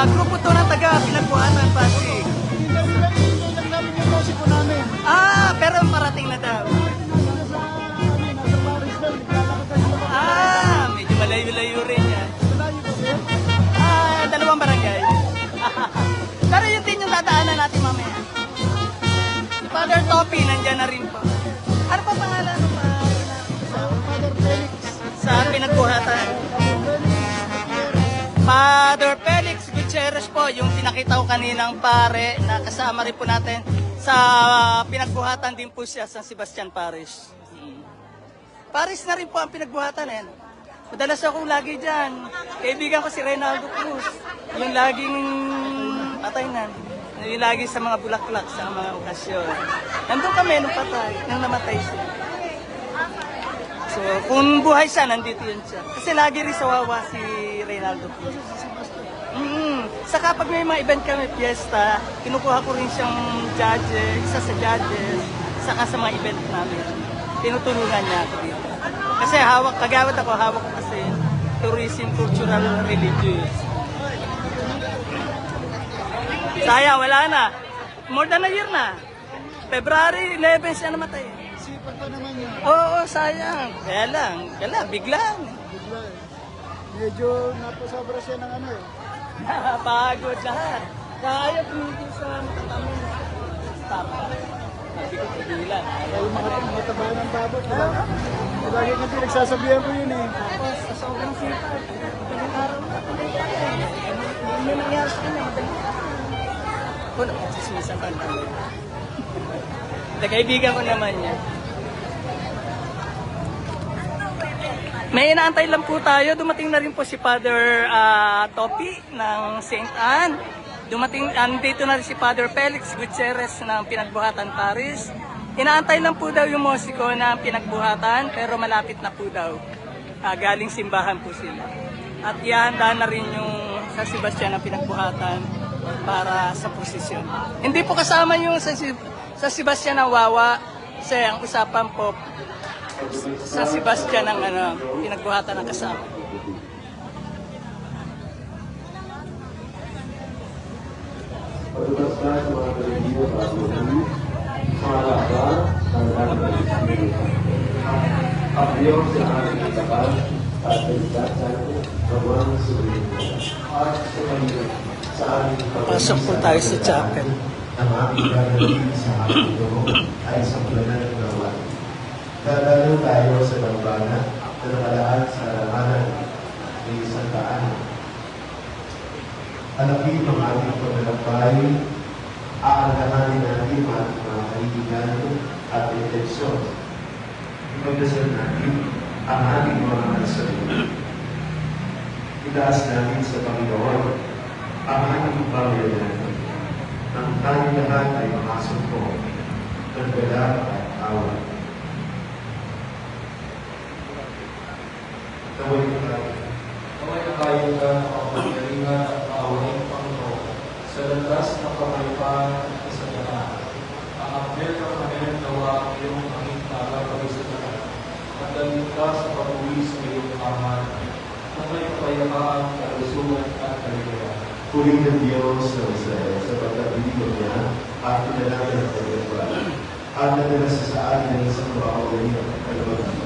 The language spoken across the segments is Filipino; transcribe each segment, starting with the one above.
Grupo to ng taga Pasig. Music po namin. Ah, pero parating na daw. Ah, medyo malayo-layo rin yan. Ah, dalawang barangay. pero yun din yung dadaanan natin mamaya. Father Topi, nandyan na rin po. Yung pinakita ko kaninang pare na kasama rin po natin sa pinagbuhatan din po siya sa Sebastian Paris. Paris na rin po ang pinagbuhatan eh. Madalas ako lagi dyan. Kaibigan ko si Reynaldo Cruz. Yung laging patay na. Yung lagi sa mga bulaklak, sa mga okasyon. Nandun kami nung patay, nung namatay siya. So, kung buhay siya, nandito yun siya. Kasi lagi rin sa wawa si Reynaldo Cruz. Mm. Saka pag may mga event kami, fiesta, kinukuha ko rin siyang judges, isa sa judges, saka sa mga event namin. Tinutulungan niya ako dito. Kasi hawak, kagawad ako, hawak ko kasi tourism, cultural, religious. Sayang, wala na. More than a year na. February 11 siya namatay. Sipag pa naman yun. Oo, sayang. Kaya lang, kaya lang, biglang. Bigla eh. Medyo napasobra siya ng ano eh. Pagod lahat. Kaya tumigil sa matatamin. Stop. Sabi ko, yung mga mataba ng babot. Diba? Lagi nga pinagsasabihan ko yun eh. Tapos, sobrang sipag, ilang araw na tuloy tayo. Hindi mo nangyari sa kanya, madali. Ako na, sismisan ka na. Hindi, kaibigan ko naman niya. May inaantay lang po tayo. Dumating na rin po si Father ah, Topi ng St. Anne. Dumating, andito na rin si Father Felix Gutierrez ng Pinagbuhatan Paris. Inaantay lang po daw yung musiko ng Pinagbuhatan pero malapit na po daw. Ah, galing simbahan po sila. At ihanda na rin yung sa Sebastian ng Pinagbuhatan para sa posisyon. Hindi po kasama yung sa, Si- sa Sebastian ng Wawa. Kasi ang usapan po sa Sebastian ng ano, pinagbuhatan ng kasama. Pagkatapos na sa mga Pilipino para sa kanila sa ating Pasok po tayo sa chapel. ang Diyos ay sa. Dadalo tayo sa dambana na nakalaan sa alamanan ni Santa Ana. Alapin ang ating paglalakbay, aalalahanin natin ang ating mga kaibigan at intensyon. Ipagdasal natin ang ating mga nasali. Itaas natin sa Panginoon ang ating pamilya nang tayo lahat ay makasumpo ng galak at awa. Tawag tayo. Naway na tayo ka makapangalingan at maawain Panginoon sa landas ng kamayapaan at kasalanan. Ang akbel ng kanilang nawa ang iyong sa lahat. At dalhin ka sa pag-uwi sa iyong aman na may kapayapaan, kalusugan at kaligayahan. Puri ng Diyos ng Israel sa pagkabiligo niya at pinalangin ng kanyang at nadala sa sa atin ng isang makakulit at kalabagtas.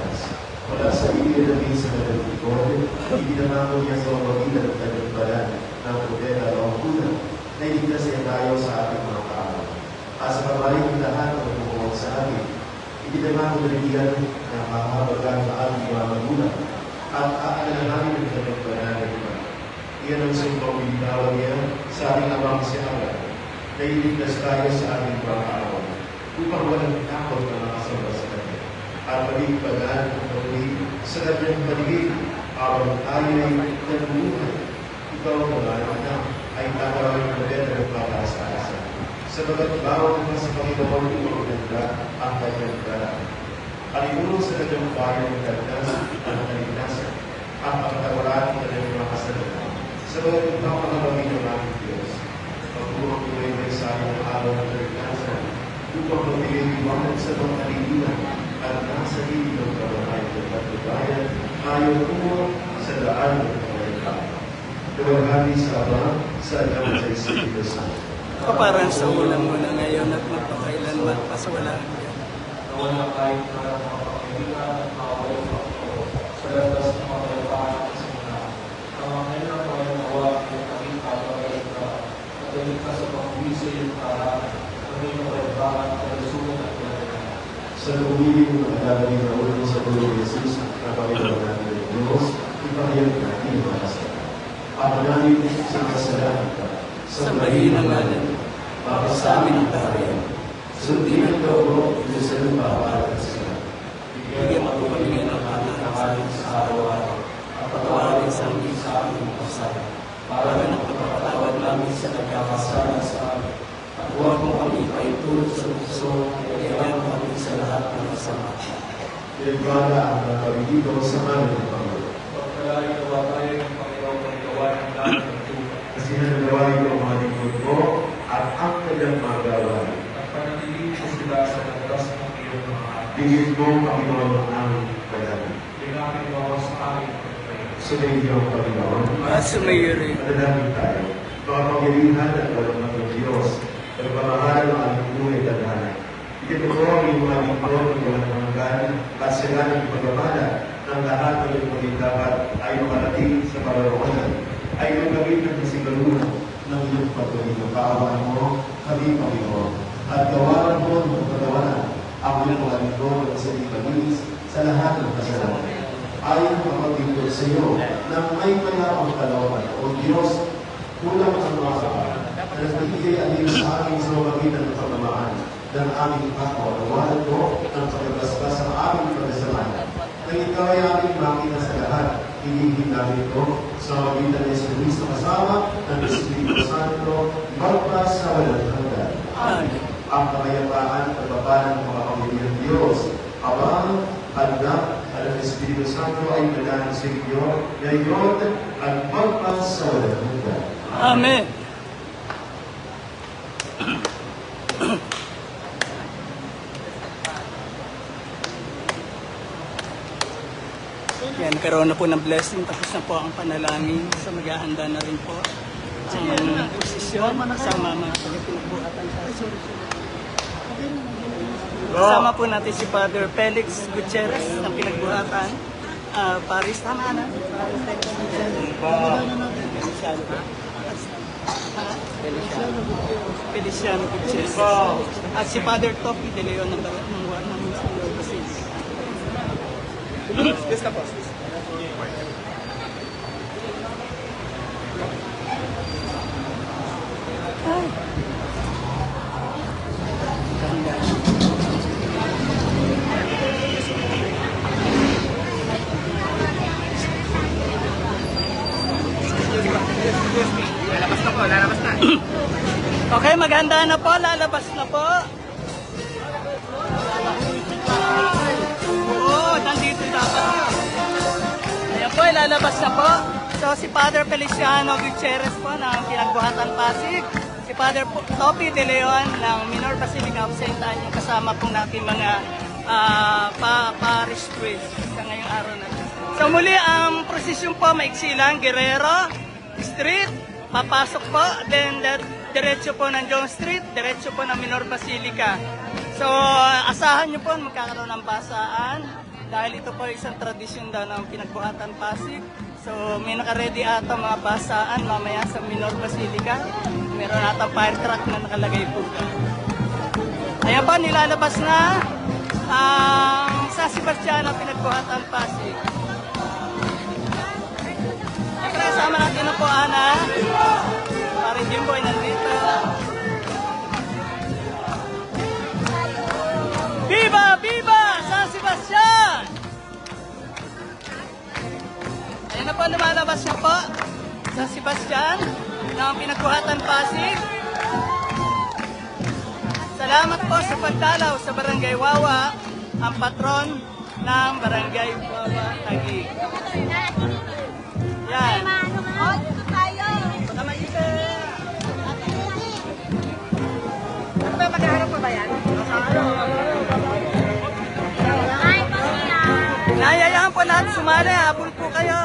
Wala sa ilinagin sa kanyang likod, ibinangako niya sa mawagitan ng kanyang balan ng putera o kuna na iligtas niya tayo sa ating mga kaaway. At sa kamay ng lahat ng bumubuong sa atin, ibinangako na iyan na mahabagan ang ating mga magulang at aalalahanin ng kanyang balan ng iba. Iyan ang sumpang binitawan niya sa ating amang si Abraham na iligtas tayo sa ating mga kaaway upang walang takot na makasama sa kanya at maging pagaan ang paguli sa kanyang paligid habang tayo ay nabubuhay. Ikaw, mga anak, ay tatawagin ng beda ng pag-asa-asa. Sa bagat bawat na sa Panginoon ipaganda ang kanyang galang. Alimuno sa kanyang bayan ng gagdas at kaligtasan ang pagkatawaran ng kanyang mga kasalanan. Sa bagat ikaw ang hamangin ng aming Diyos. Pagpurong tuloy may sa ng araw ng kaligtasan upang magbigay liwanag sa mga kaliliwan at nasa hili ng kabahay ng pagbabayan ayon po sa daan ng kabayan. Lumaghari sa Ama, sa Anak at sa Espiritu Santo. O parang sa ulang muna ngayon at magpakailanman pa sa wala hanggan. Nawala kahit na mga pangilihan at kaaway ng Panginoon sa landas ng mga kapayapaan at kasimulahan. Kamangin ng mga nawa ang aming kapagalitan at dahil ka sa pagbuwisi ng tahanan, kami ng kapayapaan, kalusugan at kalagayan. Sa lumiling ng alaga ni Raul sa Puro Jesus, na Panginoon natin ng Diyos, ipahayag natin ang malasal. Apanahin sa kasalanan ka, Sa mahina ngalan, para sa amin ang tarihan. Sundin ang loob ito sa lupa para sa sila. Bigyan mo po kami ngayon ng pangangakain sa araw-araw. At patawarin sa amin sa aming pasal. Para na pagpapatawad namin sa nagkakasala sa amin. At huwag mo kami paitulog sa puso, kaya mo kami sa lahat ng masama. Pinagwala ang mga pagigito sa mamin ng Panginoon. Pagkalari nawa tayo ng Panginoon ng gawa ng dahil ng tuwa Kasi nananawain ko ang mga lingkod mo at ang kanyang mga gawain. at panatilihin mo sila sa landas ng iyong mga. Tingin mo, Panginoon, ang kalaban. Pinapin mo ako sa pagkain. Sumayin ang Panginoon. At sumayuri. Manalangin tayo. Mga pangilihan at walang ng Diyos. Nagmamahal ng aming buhay at ko ang iyong mga lingkod ng walang at sila ng ng lahat ng iyong dapat ay makarating sa pararoonan. Ay magamitan ng siguro ng iyong patuloy na kaawaan mo, kami Panginoon. At gawaran mo ng pagkawalan ang iyong mga lingkod at sa lahat ng kasalanan ayon ang maglingkod sa iyo na may mayroong kalooban. O Diyos, kulang ang mga kapal na nagbibigay alin sa aming sa mamagitan ng pagmamaan ng aming kapwa. Nawalan mo ng pagkabasbas sa aming pagkasalanan. Nang ikaw ay aming makina sa lahat, hihigit namin ito sa mamagitan ng Yesu Cristo kasama ng Espiritu Santo, magpas sa walang hanggan. Amen. Ang kamayapaan at pagpapalang ng mga pamilya ng Diyos, Ama, Anak, at ang Espiritu Santo ay manahan sa inyo, ngayon at magpas sa walang hanggan. Amen. Yan, karoon na po ng blessing. Tapos na po ang panalangin. So maghahanda na rin po ang posisyon kasama mga pinagbuhatan sa Kasama po natin si Father Felix Gutierrez ng pinagbuhatan. Ah, Paris, tama na? Feliciano. Gutierrez. At si Father Topi de Leon ng ng ng ng Senyor Basilica. Ay. Ganda. Okay, maghanda na po. Lalabas na po. Oo, nandito dapat. Ayan po, lalabas na po. So, si Father Feliciano Gutierrez po ng Pinagbuhatan Pasig. Si Father Topi De Leon ng Minor Basilica of St. Anne, kasama po natin mga ah, pa parish priest sa ngayong araw na ito. So muli, ang prosesyon po maiksi lang, Guerrero Street, papasok po, then that, diretso po ng John Street, diretso po ng Minor Basilica. So, asahan nyo po magkakaroon ng basaan dahil ito po isang tradisyon daw ng pinagbuhatan Pasig. So, may naka-ready ata mga basaan mamaya sa Minor Basilica. Meron ata fire truck na nakalagay po. Ayan po, nilalabas na ang San Sebastian pinagbuhatan Pasig. Siyempre, kasama natin na po, Ana. Parang Jimboy nandito. Lumalabas na po. San Sebastian ng pinagbuhatan Pasig. Salamat po sa pagdalaw sa Barangay Wawa, ang patron ng Barangay Wawa Taguig. Yan. Baka maisip. Ano ba, maghaharap pa ba yan? Nayayaan po lahat sumali, habol po kayo.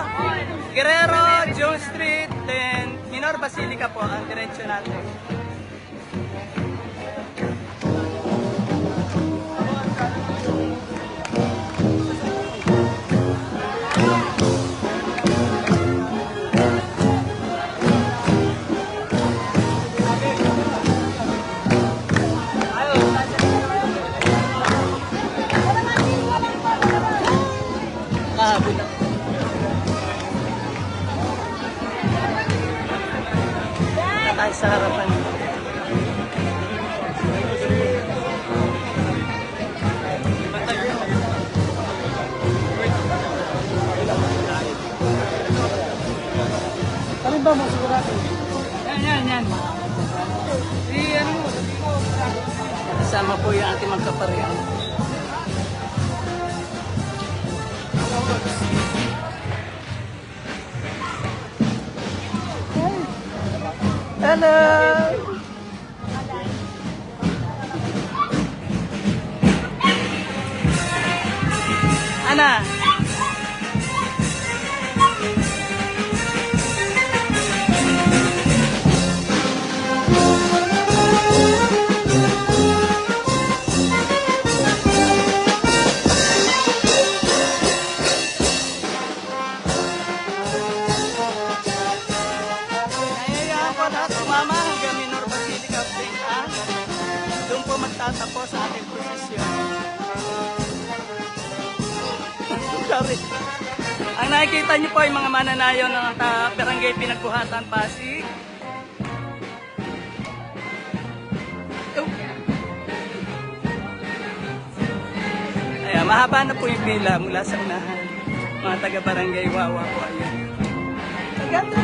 Guerrero, Jones Street, then Minor Basilica po ang diretsyo natin. Tayo sa harapan. Alin ba mga sigurado? Yan, yan, yan. Si ano mo? Kasama po yung ating magkapareho. Hello! Ana! Sorry. Ang nakikita niyo po ay mga mananayaw ng ta- Barangay Pinagbuhatan, Pasig. Ayan, mahaba na po yung pila mula sa unahan. Mga taga-barangay Wawa po ayan. Ganda.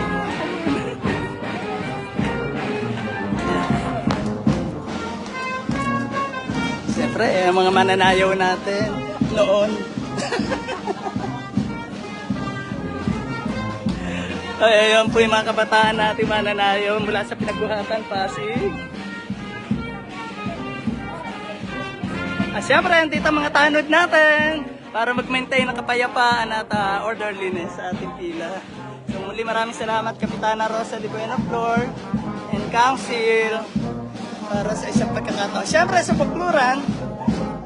Siyempre, eh, mga mananayaw natin noon. Ay, ayun po yung mga kabataan natin mananayaw mula sa pinagbuhatan, Pasig. At syempre, andito mga tanod natin para mag-maintain ang kapayapaan at ah, orderliness sa ating pila. So muli maraming salamat Kapitana Rosa de Buena Flor and Council para sa isang pagkakataon. Syempre sa Bukluran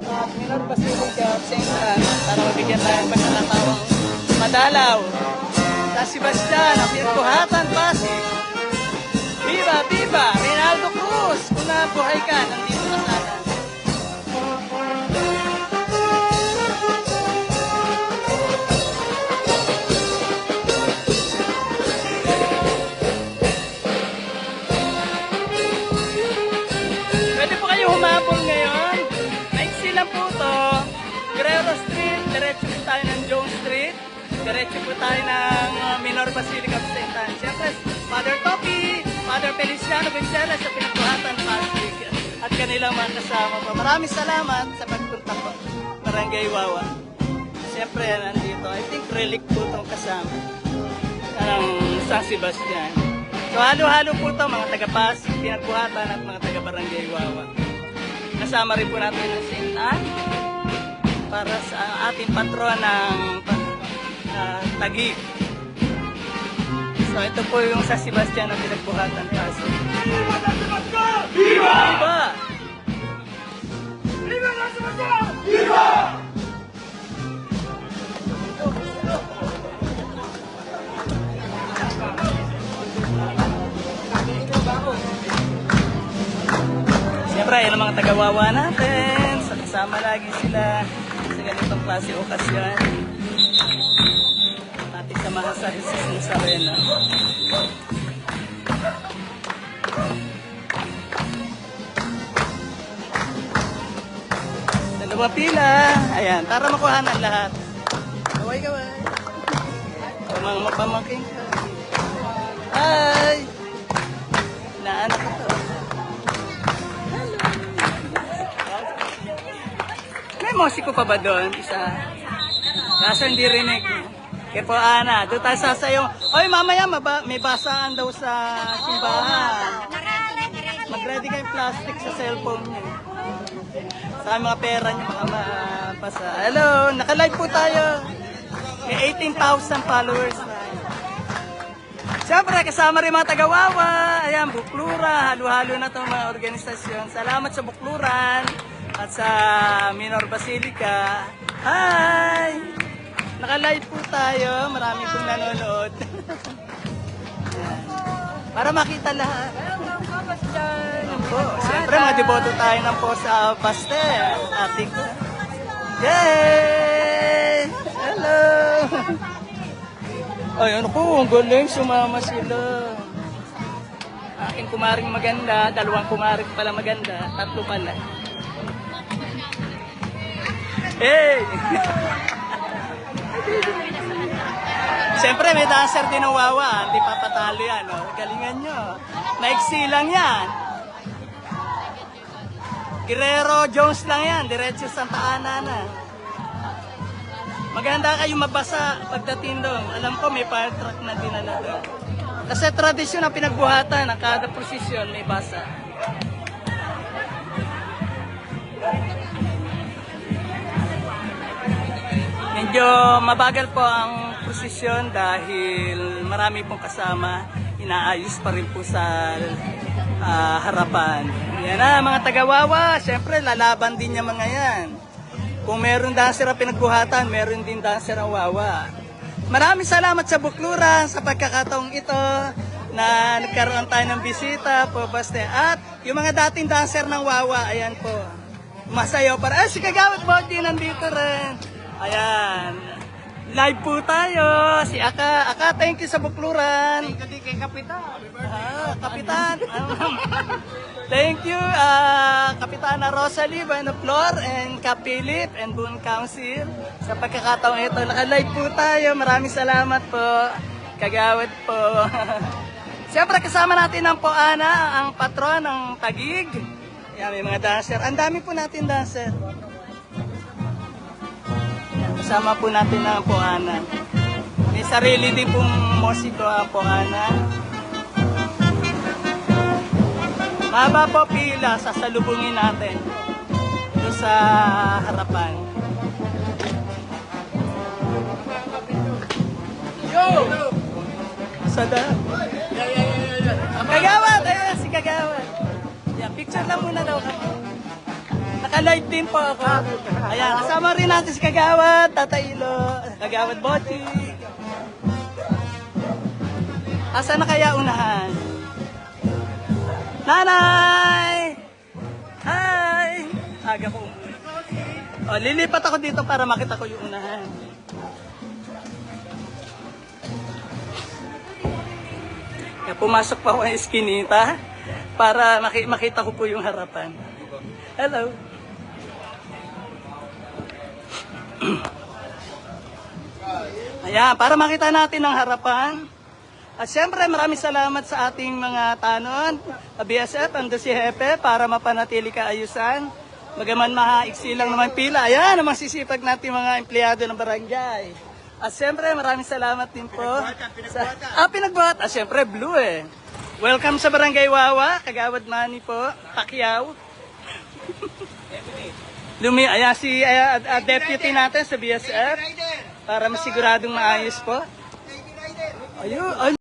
at Minor Basilica at St. Anne para mabigyan tayo ng pagkakataong madalaw sa Sebastian ang Pinagbuhatan Pasig. Viva, viva! Rinaldo Cruz! Kung nabuhay ka, nandito Diretso po tayo ng uh, Minor Basilica of St. Anne. Siyempre, Father Topi, Father Feliciano Gonzalez sa Pinagbuhatan Pasig at kanilang mga kasama po. Maraming salamat sa pagpunta po. Barangay Wawa. Siyempre, nandito. I think relic po itong kasama ng San Sebastian. So halo-halo po ito, mga taga-Pasig, pinagbuhatan at mga taga-Barangay Wawa. Kasama rin po natin ang St. Anne para sa ating patron ng uh, Tagig. So ito po yung sa Sebastian ng pinagbuhatan Pasig. Viva San Sebastian! Viva! Viva! Viva San Sebastian! Viva! Siyempre, yun ang mga tagawawa natin. So, kasama lagi sila sa ganitong klase okasyon. Pati sa mga sa Nazareno. Dalawa pila. Ayan, para makuha ng lahat. Kaway, kaway. Mga mapamaking ka. Hi! Naanak ko to. May musiko pa ba doon? Isa. Kaso hindi rinig. Kaya po, Ana, doon tayo sasayaw. Oy, mamaya maba, may basaan daw sa simbahan. Mag-ready kayong plastic sa cellphone niyo. Sa mga pera niyo, baka mapasa. Hello, naka-live po tayo. May 18,000 followers na. Siyempre, kasama rin mga taga-Wawa. Ayan, Buklura. Halo-halo na itong mga organisasyon. Salamat sa Bukluran at sa Minor Basilica. Hi! Naka-live po tayo. Marami pong nanonood. Para makita lahat. Ayan po. Siyempre, mga deboto tayo ng po sa Baste. Ating. Yay! Hello! Ay, ano po, ang galing, sumama sila. Aking kumaring maganda, dalawang kumaring pala maganda, tatlo pala. Hey! Siyempre, may dancer din ng wawa, hindi papatalo yan. Oh. Galingan nyo. Maiksi lang yan. Guerrero Jones lang yan, diretso Santa Ana na. Maganda kayo mabasa pagdating doon. Alam ko may fire truck na dinala doon. Kasi tradisyon ang pinagbuhatan ng kada posisyon may basa. Medyo mabagal po ang posisyon dahil marami pong kasama. Inaayos pa rin po sa ah, harapan. Yan na mga tagawawa. Siyempre lalaban din niya mga yan. Kung meron dancer ang pinagbuhatan, meron din dancer ang wawa. Maraming salamat sa Bukluran sa pagkakataong ito na nagkaroon tayo ng bisita po baste. At yung mga dating dancer ng wawa, ayan po. Masayaw para. Eh, si Kagawat Bodi nandito rin. Ayan. Live po tayo. Si Aka. Aka, thank you sa Bukluran. Hindi kay Kapitan. Ah, Kapitan. Thank you, uh, Kapitana Rosalie Buenoflor and Kap Philip and Boone Council sa pagkakataong ito. Naka-live po tayo. Maraming salamat po. Kagawad po. Siyempre kasama natin ang Poana, ang patron ng Tagig. Yan, may mga dancer. Ang dami po natin dancer. Kasama po natin ang Poana. May sarili din pong musiko ang Poana. Maba po pila, sasalubungin natin doon sa harapan. Yo! Sa da? Kagawad! Ayan, si Kagawad. Yan, picture lang muna daw kami. Naka-live din po ako. Ayan, kasama rin natin si Kagawad, Tata Ilo, Kagawad Boti. Asa na kaya unahan? Nanay! Hi! Aga ko umuwi. O, lilipat ako dito para makita ko yung unahan. Kaya pumasok pa ako ng eskinita para maki- makita ko po yung harapan. Hello! Ayan, para makita natin ang harapan. At syempre, maraming salamat sa ating mga tanon, BSF, ando si Hepe, para mapanatili kaayusan. Bagaman mahaiksi lang naman pila. Ayan, ang masisipag natin mga empleyado ng barangay. At syempre, maraming salamat din po. Sa, ah, pinagbuhat. Ah, syempre, blue eh. Welcome sa Barangay Wawa, Kagawad Mani po, Pacquiao. Lumi, ayan si ah, ah, deputy natin sa BSF para masiguradong maayos po. Ayun, ay,